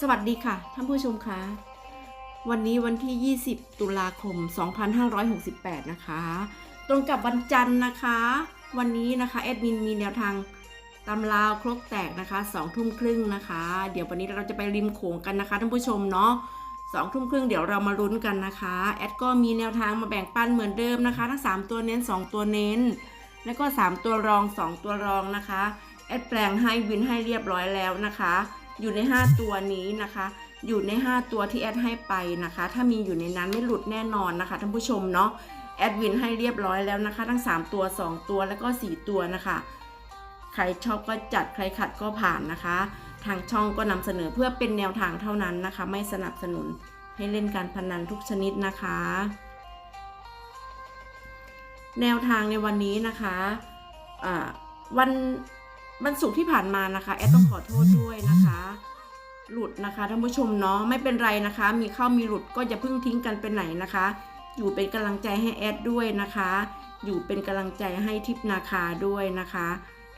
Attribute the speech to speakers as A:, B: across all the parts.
A: สวัสดีค่ะ ท่านผู้ชมคะ วันนี้วันที่ 20 ตุลาคม 2568 นะคะ ตรงกับวันจันทร์นะคะ วันนี้นะคะแอดมินมีแนวทางตำราวครกแตกนะคะ2ทุ่มครึ่งนะคะ เดี๋ยววันนี้เราจะไปริมโขงกันนะคะท่านผู้ชมเนาะสองทุ่มครึ่งเดี๋ยวเรามาลุ้นกันนะคะแอดก็มีแนวทางมาแบ่งปันเหมือนเดิมนะคะ ทั้ง 3 ตัวเน้น 2 ตัวเน้น แล้วก็ 3 ตัวรอง 2 ตัวรองนะคะแอดแปลงให้วินให้เรียบร้อยแล้วนะคะ อยู่ใน 5 ตัวนี้นะคะ อยู่ใน 5 ตัวที่แอดให้ไปนะคะ ถ้ามีอยู่ในนั้นไม่หลุดแน่นอนนะคะท่านผู้ชมเนาะแอดวินให้เรียบร้อยแล้วนะคะ ทั้ง 3 ตัว 2 ตัวแล้วก็ 4 ตัวนะคะ ใครชอบก็จัดใครขัดก็ผ่านนะคะ ทางช่องก็นำเสนอเพื่อเป็นแนวทางเท่านั้นนะคะ ไม่สนับสนุนให้เล่นการพนันทุกชนิดนะคะ แนวทางในวันนี้นะคะอ่าวัน วันศุกที่ผ่านมานะคะ แอดต้องขอโทษด้วยนะคะ หลุดนะคะท่านผู้ชมเนาะไม่เป็นไรนะคะ มีเข้ามีหลุดก็อย่าเพิ่งทิ้งกันไปไหนนะคะ อยู่เป็นกำลังใจให้แอดด้วยนะคะ อยู่เป็นกำลังใจให้ทิปนาคาด้วยนะคะ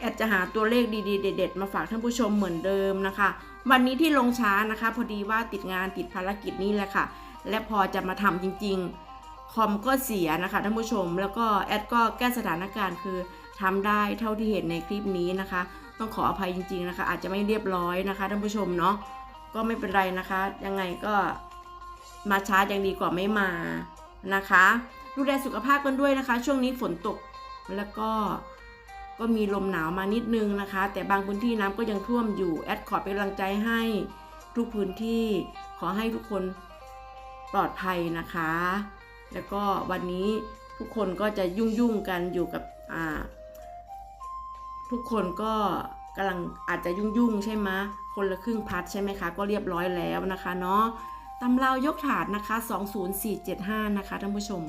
A: แอดจะหาตัวเลขดีๆ เด็ด ๆ มาฝากท่านผู้ชมเหมือนเดิมนะคะ วันนี้ที่ลงช้านะคะ พอดีว่าติดงานติดภารกิจนี่แหละค่ะ และพอจะมาทำจริง ๆ คอมก็เสียนะคะท่านผู้ชม แล้วก็แอดก็แก้สถานการณ์คือ ทำได้เท่าที่เห็นในคลิปนี้นะคะ ต้องขออภัยจริง ๆนะคะ อาจจะไม่เรียบร้อยนะคะท่านผู้ชมเนาะก็ไม่เป็นไรนะคะ ยังไงก็มาช้ายังดีกว่าไม่มานะคะดูแลสุขภาพกันด้วยนะคะ ช่วงนี้ฝนตกแล้วก็ก็มีลมหนาวมานิดนึงนะคะ แต่บางพื้นที่น้ำก็ยังท่วมอยู่แอดขอเป็นกำลังใจให้ทุกพื้นที่ขอให้ทุกคนปลอดภัยนะคะ แล้วก็วันนี้ทุกคนก็จะยุ่งยุ่งๆกันอยู่กับอ่า ทุกคนก็กำลังอาจจะยุ่งๆใช่ไหมคนละครึ่งพัดใช่ไหมคะ ก็เรียบร้อยแล้วนะคะเนาะตำรายกถาดนะคะ 20475 นะคะท่านผู้ชม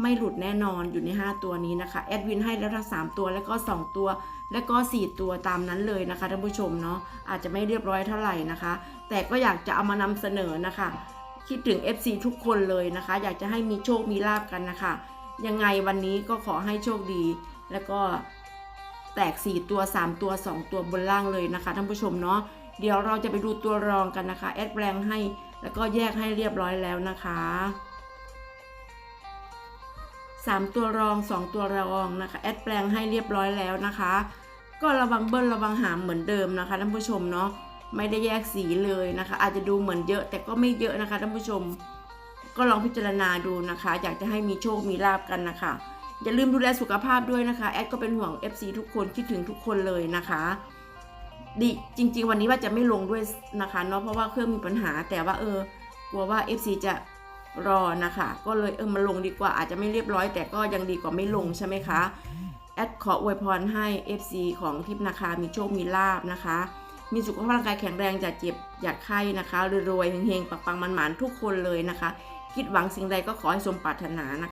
A: ไม่หลุดแน่นอนอยู่ใน 5 ตัวนี้นะคะ แอดวินให้แล้วทั้ง3ตัวแล้วก็ 2 ตัว แล้วก็ 4 ตัวตามนั้นเลยนะคะท่านผู้ชมเนาะอาจจะไม่เรียบร้อยเท่าไหร่นะคะ แต่ก็อยากจะเอามานำเสนอนะคะ คิดถึง FC ทุกคนเลยนะคะ อยากจะให้มีโชคมีลาบกันนะคะ ยังไงวันนี้ก็ขอให้โชคดี แล้วก็ แตก 4 ตัว 3 ตัว 2 ตัวบนล่างเลยนะคะท่านผู้ชมเนาะเดี๋ยวเราจะไปดูตัวรองกันนะคะ แอดแปลงให้แล้วก็แยกให้เรียบร้อยแล้วนะคะ 3 ตัวรอง 2 ตัวรองนะคะ แอดแปลงให้เรียบร้อยแล้วนะคะ ก็ระวังเบิ้ลระวังหามเหมือนเดิมนะคะท่านผู้ชมเนาะไม่ได้แยกสีเลยนะคะ อาจจะดูเหมือนเยอะแต่ก็ไม่เยอะนะคะท่านผู้ชม ก็ลองพิจารณาดูนะคะ อยากจะให้มีโชคมีลาบกันนะคะ อย่าลืมดูแลสุขภาพด้วยนะคะ แอดก็เป็นห่วง FC ทุกคนคิดถึงทุกคนเลยนะคะดิจริง ๆ วันนี้ว่าจะไม่ลงด้วยนะคะเนาะเพราะว่าเครื่องมีปัญหา แต่ว่าเออกลัวว่า FC จะรอนะคะ ก็เลยเออมาลงดีกว่าอาจจะไม่เรียบร้อย แต่ก็ยังดีกว่าไม่ลงใช่ไหมคะแอดขออวยพรให้ FC ของทิพนาคามีโชคมีลาบนะคะ มีสุขภาพร่างกายแข็งแรงอย่าเจ็บอย่าไข้นะคะรวยๆเฮงๆปังๆมันๆทุกคนเลยนะคะ คิดหวังสิ่งใดก็ขอให้สมปรารถนานะคะ